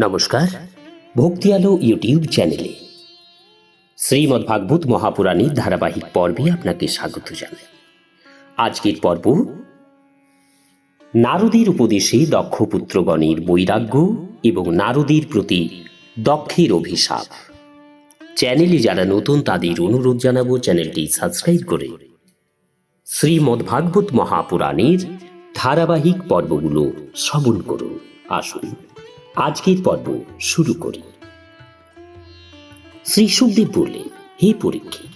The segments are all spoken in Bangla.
নমস্কার ভক্তি আলো ইউটিউব চ্যানেলে। শ্রীমদ্ ভাগবত মহাপুরাণীর ধারাবাহিক পর্বে আপনাকে স্বাগত জানাই। আজকের পর্ব, নারদের উপদেশে দক্ষ পুত্রগণের বৈরাগ্য এবং নারদের প্রতি দক্ষের অভিশাপ। চ্যানেলে যারা নতুন, তাদের অনুরোধ জানাব চ্যানেলটি সাবস্ক্রাইব করে। শ্রীমদ্ ভাগবত মহাপুরাণের ধারাবাহিক পর্বগুলো শ্রবণ করুন, আসুন। আজকের পর্ব শুরু করি। শ্রী সুখদেব বললেন, হে পরীক্ষিত,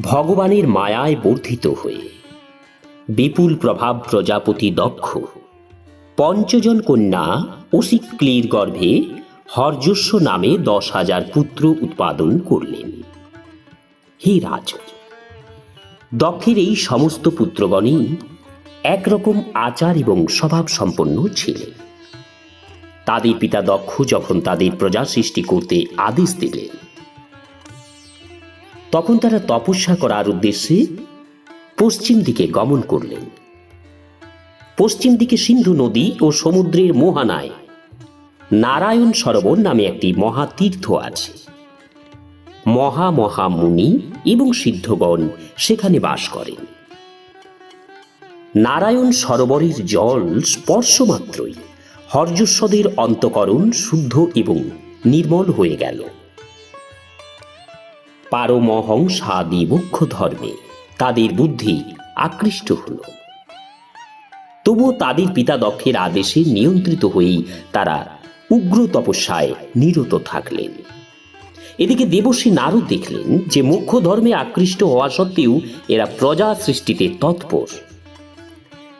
ভগবানের মায়ায় বর্ধিত হয়ে বিপুল প্রভাব প্রজাপতি দক্ষ, পঞ্চজন কন্যা অসিক্লির গর্ভে হরযস্য নামে দশ হাজার পুত্র উৎপাদন করলেন। হে রাজ দক্ষের এই সমস্ত পুত্রগণই একরকম আচার এবং স্বভাব সম্পন্ন ছিলেন তাদের পিতা দক্ষ যখন তাদের প্রজা সৃষ্টি করতে আদেশ দিলেন। তখন তারা তপস্যা করার উদ্দেশ্যে পশ্চিম দিকে গমন করলেন। পশ্চিম দিকে সিন্ধু নদী ও সমুদ্রের মোহানায় নারায়ণ সরোবর নামে একটি মহাতীর্থ আছে। মহা মহা মুনি এবং সিদ্ধগণ সেখানে বাস করেন। নারায়ণ সরোবরের জল স্পর্শ মাত্রই হর্যস্বদের অন্তকরণ শুদ্ধ এবং নির্মল হয়ে গেল। পারমহংসাদি মুখ্য ধর্মে তাদের বুদ্ধি আকৃষ্ট হল। তবুও তাদের পিতা দক্ষের আদেশে নিয়ন্ত্রিত হয়েই তারা উগ্র তপস্যায় নিরত থাকলেন। এদিকে দেবশ্রী নারদ দেখলেন যে মুখ্য ধর্মে আকৃষ্ট হওয়া সত্ত্বেও এরা প্রজা সৃষ্টিতে তৎপর।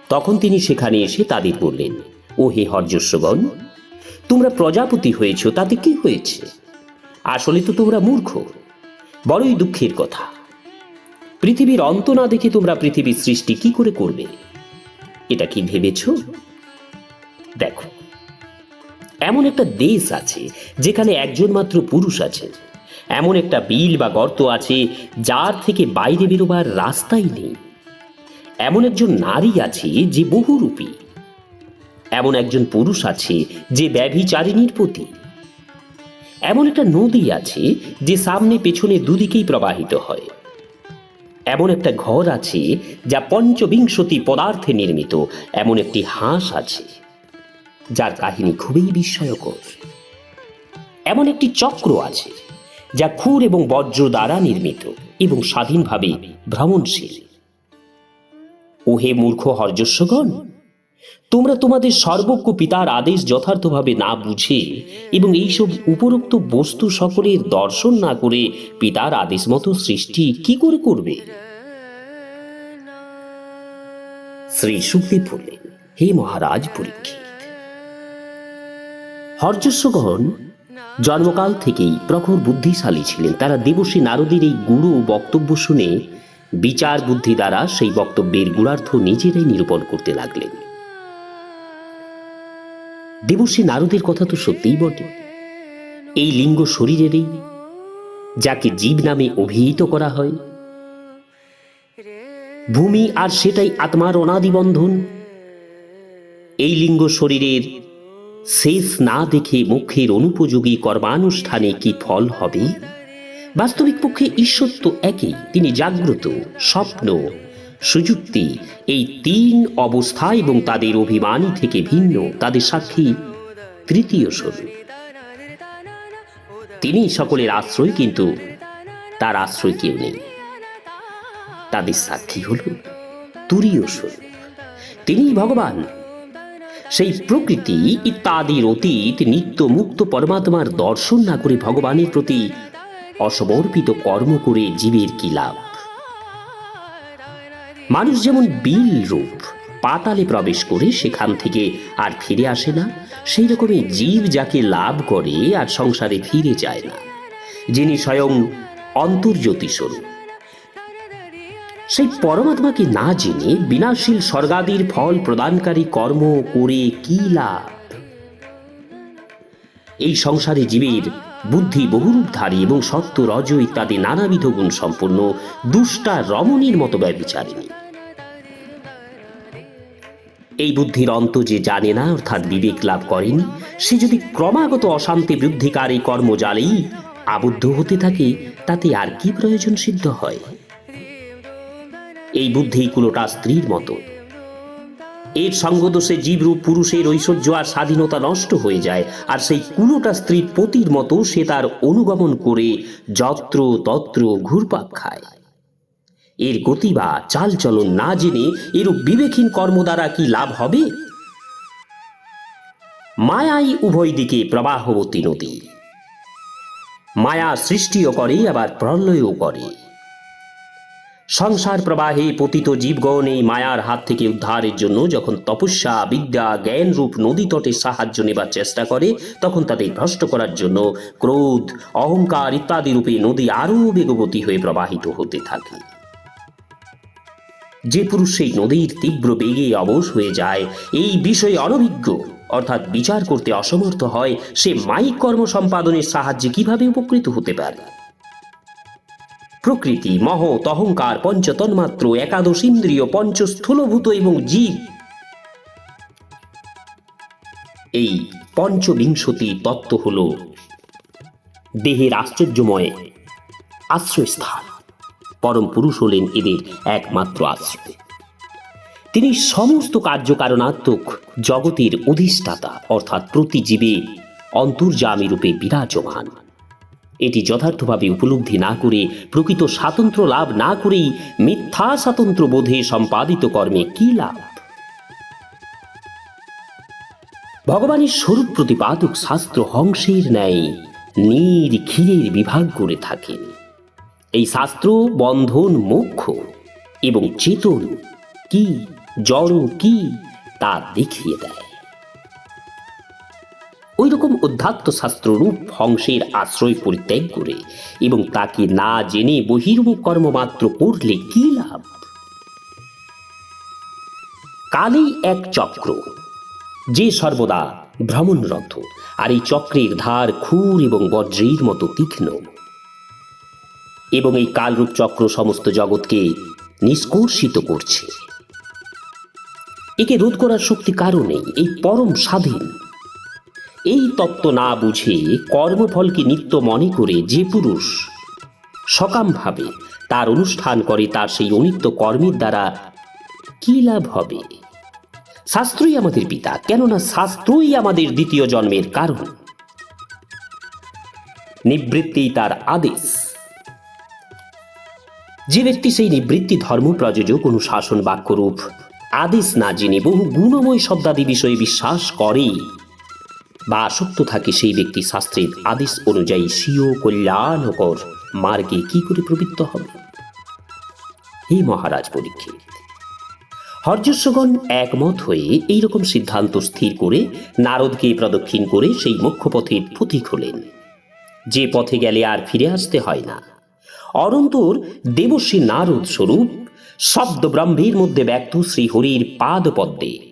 তখন তিনি সেখানে এসে তাদের বললেন ও হে হর্যস্বগণ, তোমরা প্রজাপতি হয়েছ, তাতে কি হয়েছে? আসলে তো তোমরা মূর্খ, বড়ই দুঃখের কথা। পৃথিবীর অন্ত না দেখে তোমরা পৃথিবীর সৃষ্টি কি করে করবে? এটা কি ভেবেছ? দেখো, এমন একটা দেশ আছে, যেখানে একজন মাত্র পুরুষ আছেন এমন একটা বিল বা গর্ত আছে, যার থেকে বাইরে বেরোবার রাস্তাই নেই। এমন একজন নারী আছে যে বহুরূপী। এমন একজন পুরুষ আছে যে ব্যভিচারিণীর প্রতি এমন একটা নদী আছে যে সামনে পেছনে দুদিকেই প্রবাহিত হয়। এমন একটা ঘর আছে যা পঞ্চবিংশতি পদার্থে নির্মিত। এমন একটি হাঁস আছে, যার কাহিনী খুবই বিস্ময়কর। এমন একটি চক্র আছে যা খুর এবং বজ্র দ্বারা নির্মিত এবং স্বাধীনভাবে ভ্রমণশীল। ওহে মূর্খ হর্যস্বগণ তোমরা তোমাদের সর্বজ্ঞ পিতার আদেশ যথার্থভাবে না বুঝে এবং এইসব উপরোক্ত বস্তু সকলের দর্শন না করে পিতার আদেশ মতো সৃষ্টি কি করে করবে? শ্রী সুখদেব বললেন, হে মহারাজ পরীক্ষিত হর্যস্বগণ জন্মকাল থেকেই প্রখর বুদ্ধিশালী ছিলেন। তারা দেবশ্রী নারদের এই গুরু বক্তব্য শুনে বিচার বুদ্ধি দ্বারা সেই বক্তব্যের গুণার্থ নিজেরাই নিরূপণ করতে লাগলেন। দেবশ্রী নারদের কথা তো সত্যিই বটে। এই লিঙ্গ শরীরেরই, যাকে জীব নামে অভিহিত করা হয়। ভূমি আর সেটাই আত্মার অনাদি বন্ধন। এই লিঙ্গ শরীরের শেষ না দেখে মুখের অনুপযোগী কর্মানুষ্ঠানে কি ফল হবে? বাস্তবিক পক্ষে ঈশ্বর তো একই, তিনি জাগ্রত, স্বপ্ন সুযুক্তি। এই তিন অবস্থা এবং তাদের অভিমানী থেকে ভিন্ন, তাদের সাক্ষী তৃতীয় স্বরূপ। তিনি সকলের আশ্রয়, কিন্তু তার আশ্রয় কেউ নেই। তাদের সাক্ষী হল তুরীয় স্বরূপ। তিনি ভগবান। সেই প্রকৃতি, ইত্যাদির অতীত, নিত্য মুক্ত পরমাত্মার দর্শন না করে ভগবানের প্রতি অসমর্পিত কর্ম করে জীবের কি লাভ? মানুষ যেমন বিল রূপ, পাতালে প্রবেশ করে সেখান থেকে আর ফিরে আসে না, সেই রকমই জীব যাকে লাভ করে আর সংসারে ফিরে যায় না, যিনি স্বয়ং অন্তর্জ্যোতি স্বরূপ সেই পরমাত্মাকে না জেনে বিনাশীল স্বর্গাদির ফল প্রদানকারী কর্ম করে কি লাভ? এই সংসারে জীবের বুদ্ধি বহুরূপধারী এবং সত্য রজ ইত্যাদি নানাবিধ গুণ সম্পন্ন দুষ্টা রমণীর মতো ব্যবিচারিণী এই বুদ্ধির অন্ত যে জানে না অর্থাৎ বিবেক লাভ করেনি, সে যদি ক্রমাগত অশান্তি বৃদ্ধিকার কর্মজালেই আবদ্ধ হতে থাকে, তাতে আর কি প্রয়োজন সিদ্ধ হয়? এই বুদ্ধি কুলোটা স্ত্রীর মতো। এর সঙ্গদোষে জীবরূপ পুরুষের ঐশ্বর্য আর স্বাধীনতা নষ্ট হয়ে যায়, আর সেই কুলোটা স্ত্রীর পতির মতো সে তার অনুগমন করে যত্র তত্র ঘুরপাক খায়। এর গতি বা চালচলন না জেনে এরূপ বিবেকহীন কর্ম দ্বারা কি লাভ হবে? মায়াই উভয় দিকে প্রবাহবতী নদী। মায়া সৃষ্টিও করে, আবার প্রলয়ও করে। সংসার প্রবাহে পতিত জীবগণ এই মায়ার হাত থেকে উদ্ধারের জন্য যখন তপস্যা, বিদ্যা, জ্ঞান রূপ নদী তটে সাহায্য নেবার চেষ্টা করে, তখন তাদের ভ্রষ্ট করার জন্য ক্রোধ, অহংকার ইত্যাদি রূপে নদী আরও বেগবতী হয়ে প্রবাহিত হতে থাকে। যে পুরুষ সেই নদীর তীব্র বেগে অবশ হয়ে যায়, এই বিষয়ে অনভিজ্ঞ, অর্থাৎ বিচার করতে অসমর্থ হয়, সে মাইক কর্ম সম্পাদনের সাহায্যে কীভাবে উপকৃত হতে পারে? প্রকৃতি মহৎ অহংকার পঞ্চতন্মাত্র একাদশ ইন্দ্রিয়, পঞ্চস্থূলভূত এবং জীব। এই পঞ্চবিংশতি তত্ত্ব হল দেহের আশ্চর্যময় আশ্রয়স্থান। পরম পুরুষ হলেন এদের একমাত্র আশ্রয়। তিনি সমস্ত কার্যকারণাত্মক জগতের অধিষ্ঠাতা, অর্থাৎ প্রতি জীবে অন্তর্যামী রূপে বিরাজমান। এটি যথার্থভাবে উপলব্ধি না করে, প্রকৃত স্বাতন্ত্র লাভ না করেই মিথ্যা স্বাতন্ত্র বোধে সম্পাদিত কর্মে কি লাভ? ভগবানের স্বরূপ প্রতিপাদক শাস্ত্র হংসের ন্যায় নীর ক্ষীরের বিভাগ করে থাকেন। এই শাস্ত্র বন্ধন মোক্ষ এবং চেতন কি, জড় কি, তা দেখিয়ে দেয়। ওই রকম অধ্যাত্ম শাস্ত্ররূপ হংসের আশ্রয় পরিত্যাগ করে এবং তাকে না জেনে বহির্মুখ কর্মমাত্র করলে কি লাভ? কালেই এক চক্র, যে সর্বদা ভ্রমণরত, আর এই চক্রের ধার খুর এবং বজ্রের মতো তীক্ষ্ণ। এবং এই কালরূপ চক্র সমস্ত জগৎকে নিষ্কর্ষিত করছে। একে রোধ করার শক্তি কারণে এই পরম স্বাধীন। এই তত্ত্ব না বুঝে কর্মফলকে নিত্য মনে করে যে পুরুষ সকামভাবে তার অনুষ্ঠান করে তার সেই অনিত্য কর্মের দ্বারা কি লাভ হবে? শাস্ত্রই আমাদের পিতা, কেননা শাস্ত্রই আমাদের দ্বিতীয় জন্মের কারণ। নিবৃত্তি তার আদেশ। যে ব্যক্তি সেই নিবৃত্তি ধর্ম প্রযোজক অনুশাসন বাক্যরূপ আদেশ না জেনে বহু গুণময় শব্দাদি বিষয়ে বিশ্বাস করে বা আসক্ত থাকে সেই ব্যক্তি শাস্ত্রের আদেশ অনুযায়ী স্বীয় কল্যাণকর মার্গে কি করে প্রবৃত্ত হবে? হে মহারাজ পরীক্ষিত হর্যস্বগণ একমত হয়ে এই রকম সিদ্ধান্ত স্থির করে নারদকে প্রদক্ষিণ করে সেই মুখ্য পথের পথিক হলেন যে পথে গেলে আর ফিরে আসতে হয় না। অনন্তর দেবশ্রী নারদ স্বরূপ শব্দ ব্রহ্মের মধ্যে ব্যক্ত শ্রীহরির পাদপদ্মে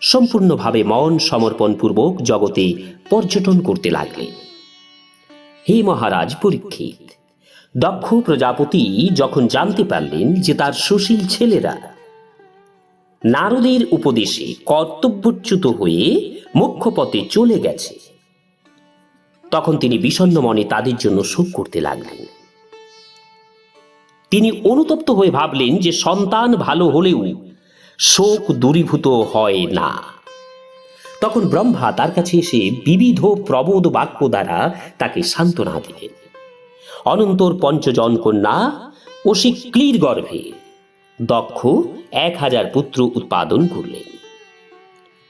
সম্পূর্ণভাবে মন সমর্পণপূর্বক জগতে পর্যটন করতে লাগলেন হে মহারাজ, পরীক্ষিত, দক্ষ প্রজাপতি যখন জানতে পারলেন যে তার সুশীল ছেলেরা নারদের উপদেশে কর্তব্যচ্যুত হয়ে মুখ্য পথে চলে গেছে, তখন তিনি বিষণ্ণ মনে তাদের জন্য শোক করতে লাগলেন। তিনি অনুতপ্ত হয়ে ভাবলেন যে সন্তান ভালো হলেও শোক দূরীভূত হয় না। তখন ব্রহ্মা তার কাছে এসে বিবিধ প্রবোধ বাক্য দ্বারা তাকে সান্ত্বনা দিলেন। অনন্তর পঞ্চজন কন্যা অশিক্লির গর্ভে দক্ষ এক হাজার পুত্র উৎপাদন করলেন।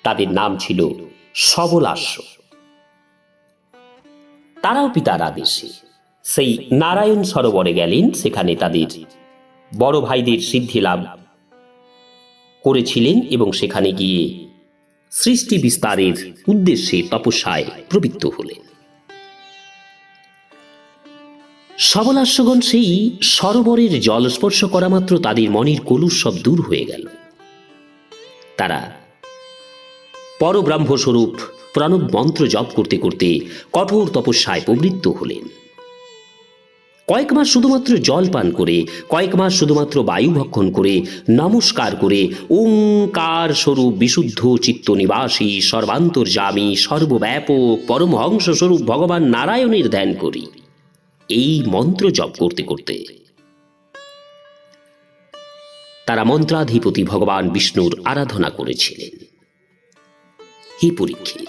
তাদের নাম ছিল সবলাস্য তারাও পিতার আদেশে সেই নারায়ণ সরোবরে গেলেন, সেখানে তাদের বড় ভাইদের সিদ্ধি লাভ করেছিলেন এবং সেখানে গিয়ে সৃষ্টি বিস্তারের উদ্দেশ্যে তপস্যায় প্রবৃত্ত হলেন। সবলাস্যগণ সেই সরোবরের জল স্পর্শ করা মাত্র তাদের মনের কলুষ সব দূর হয়ে গেল। তারা পরব্রাহ্ম স্বরূপ প্রণব মন্ত্র জপ করতে করতে কঠোর তপস্যায় প্রবৃত্ত হলেন। কয়েক মাস শুধুমাত্র জল পান করে, কয়েক মাস শুধুমাত্র বায়ু ভক্ষণ করে, নমস্কার করে, ওঙ্কার স্বরূপ বিশুদ্ধ চিত্ত নিবাসী সর্বান্তর্যামী সর্বব্যাপক পরমহংস স্বরূপ ভগবান নারায়ণের ধ্যান করি। এই মন্ত্র জপ করতে করতে। তারা মন্ত্রাধিপতি ভগবান বিষ্ণুর আরাধনা করেছিলেন। হে পরীক্ষিত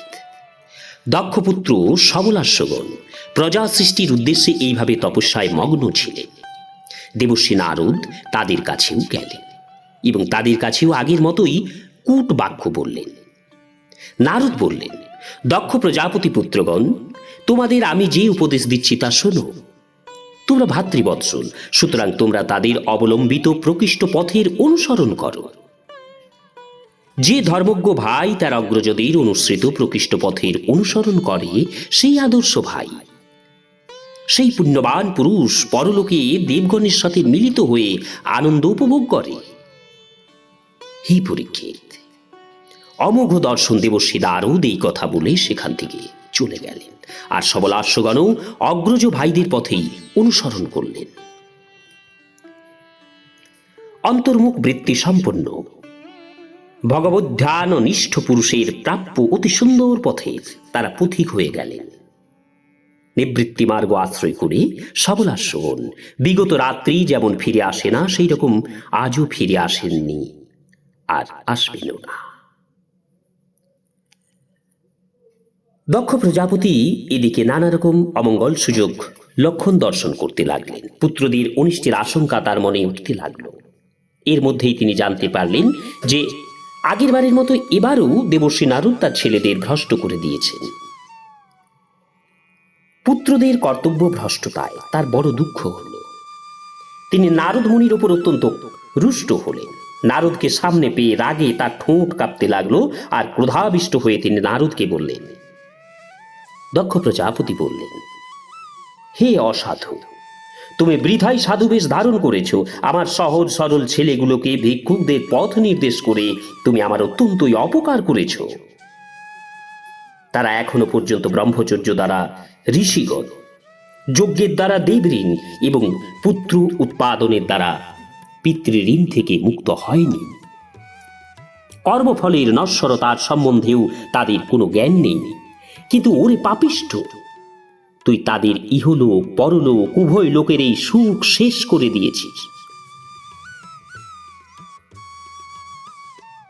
দক্ষপুত্র সবলাস্যগণ প্রজা সৃষ্টির উদ্দেশ্যে এইভাবে তপস্যায় মগ্ন ছিলেন দেবশ্রী নারদ তাদের কাছেও গেলেন এবং তাদের কাছেও আগের মতোই কূট বাক্য বললেন। নারদ বললেন, দক্ষ প্রজাপতি পুত্রগণ, তোমাদের আমি যে উপদেশ দিচ্ছি তা শোনো। তোমরা ভাতৃবৎসল, সুতরাং তোমরা তাদের অবলম্বিত প্রকৃষ্ট পথের অনুসরণ করো। যে ধর্মজ্ঞ ভাই তার অগ্রজদের অনুসৃত প্রকৃষ্ট পথের অনুসরণ করে, সেই আদর্শ ভাই। সেই পুণ্যবান পুরুষ পরলোকে দেবগণের সাথে মিলিত হয়ে আনন্দ উপভোগ করে। হি পরীক্ষিত, অমোঘ দর্শন দেবশ্রী নারদ এই কথা বলে সেখান থেকে চলে গেলেন আর সবলাশ্বগণও অগ্রজ ভাইদের পথেই অনুসরণ করলেন। অন্তর্মুখ বৃত্তি সম্পন্ন। ভগবদ্ধ্যান নিষ্ঠ পুরুষের প্রাপ্য অতি সুন্দর পথে তারা পথিক হয়ে গেলেন। নিবৃত্তি মার্গ আশ্রয় করে সবলাশ্বগণ বিগত রাত্রি যেমন ফিরে আসে না সেই রকম আজও ফিরে আসেননি আর আসবেনও না। দক্ষ প্রজাপতি এদিকে নানা রকম অমঙ্গল সুযোগ লক্ষণ দর্শন করতে লাগলেন। পুত্রদের অনিষ্টের আশঙ্কা তার মনে উঠতে লাগল। এর মধ্যেই তিনি জানতে পারলেন যে আগের বারের মতো এবারও দেবশ্রী নারদ তার ছেলেদের ভ্রষ্ট করে দিয়েছেন। পুত্রদের কর্তব্য ভ্রষ্টতায় তার বড় দুঃখ হল। তিনি নারদ মুনির ওপর অত্যন্ত রুষ্ট হলেন। নারদকে সামনে পেয়ে রাগে তার ঠোঁট কাঁপতে লাগল আর ক্রোধাবিষ্ট হয়ে তিনি নারদকে বললেন, দক্ষ প্রজাপতি বললেন, হে অসাধু, তুমি বৃথাই সাধুবেশ ধারণ করেছ। আমার সহজ সরল ছেলেগুলোকে ভিক্ষুকদের পথ নির্দেশ করে তুমি আমার অত্যন্তই অপকার করেছ। তারা এখনও পর্যন্ত ব্রহ্মচর্য দ্বারা ঋষিগণ, যজ্ঞের দ্বারা দেবঋণ এবং পুত্র উৎপাদনের দ্বারা পিতৃঋণ থেকে মুক্ত হয়নি। কর্মফলের নশ্বরতার সম্বন্ধেও তাদের কোনো জ্ঞান নেই। কিন্তু ওরে পাপিষ্ঠ, তুই তাদের ইহলোক, পরলোক, উভয় লোকের এই সুখ শেষ করে দিয়েছিস।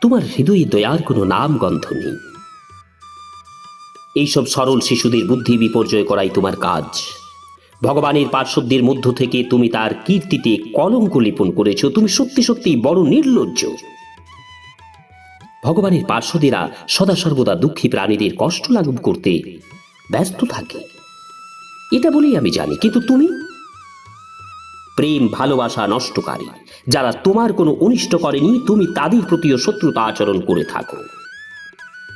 তোমার হৃদয়ে দয়ার কোনো নাম গন্ধ নেই। এইসব সরল শিশুদের বুদ্ধি বিপর্যয় করাই তোমার কাজ। ভগবানের পার্শ্বদের মধ্য থেকে তুমি তার কীর্তিতে কলঙ্ক লিপন করেছ, তুমি সত্যি সত্যি বড় নির্লজ্জ। ভগবানের পার্শ্বদেরা সদা সর্বদা দুঃখী প্রাণীদের কষ্ট লাঘব করতে ব্যস্ত থাকে। এটা বলেই আমি জানি, কিন্তু তুমি? প্রেম, ভালোবাসা নষ্টকারী, যারা তোমার কোনো অনিষ্ট করেনি, তুমি তাদের প্রতিও শত্রুতা আচরণ করে থাকো।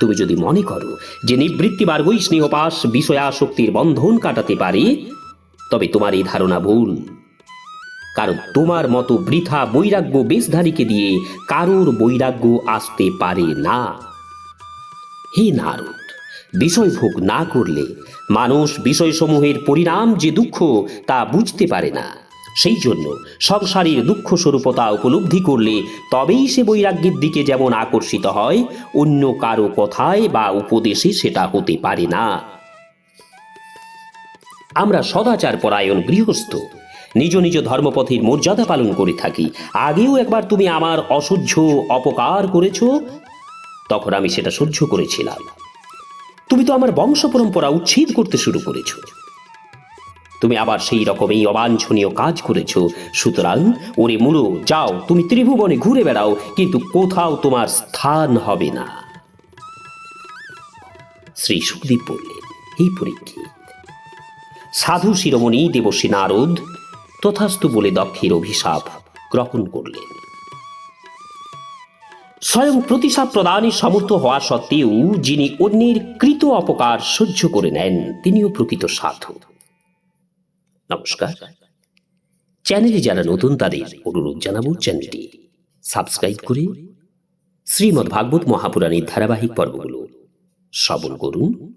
তুমি যদি মনে করো যে নিবৃত্তি মার্গই স্নেহপাশ, বিষয়াসক্তির বন্ধন কাটাতে পারে, তবে তোমার এই ধারণা ভুল। কারণ তোমার মতো বৃথা বৈরাগ্য বেশধারীকে দিয়ে কারোর বৈরাগ্য আসতে পারে না। হে নারদ, বিষয় ভোগ না করলে মানুষ বিষয়সমূহের পরিণাম যে দুঃখ তা বুঝতে পারে না। সেই জন্য সংসারের দুঃখ স্বরূপতা উপলব্ধি করলে তবেই সে বৈরাগ্যের দিকে যেমন আকর্ষিত হয়, অন্য কারও কথায় বা উপদেশে সেটা হতে পারে না। আমরা সদাচার পরায়ণ গৃহস্থ। নিজ নিজ ধর্মপথের মর্যাদা পালন করে থাকি। আগেও একবার তুমি আমার অসহ্য অপকার করেছ, তখন আমি সেটা সহ্য করেছিলাম। তুমি তো আমার বংশ পরম্পরা উচ্ছেদ করতে শুরু করেছ। তুমি আবার সেই রকমই অবাঞ্ছনীয় কাজ করেছ। সুতরাং ওরে মুলো, যাও, তুমি ত্রিভুবনে ঘুরে বেড়াও, কিন্তু কোথাও তোমার স্থান হবে না। শ্রী সুখদীপ বললেন এই পরীক্ষিত। সাধু শিরোমণি দেবশ্রী নারদ তথাস্তু বলে দক্ষের অভিশাপ গ্রহণ করলেন। স্বয়ং প্রতিশাপ প্রদানে সমর্থ হওয়া সত্ত্বেও যিনি অন্যের কৃত অপকার সহ্য করে নেন, তিনিও প্রকৃত সাধু নমস্কার। চ্যানেলে যারা নতুন, তাদের অনুরোধ জানাব চ্যানেলটি সাবস্ক্রাইব করে শ্রীমদ্ ভাগবত মহাপুরাণের ধারাবাহিক পর্বগুলো শ্রবণ করুন।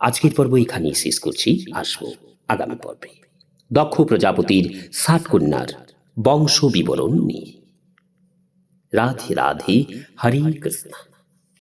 আজকের পর্ব এখানেই শেষ করছি। আসব আগামী পর্বে। দক্ষ প্রজাপতির ষাট কন্যার বংশ বিবরণ নিয়ে। রাধে রাধে, হরে কৃষ্ণ।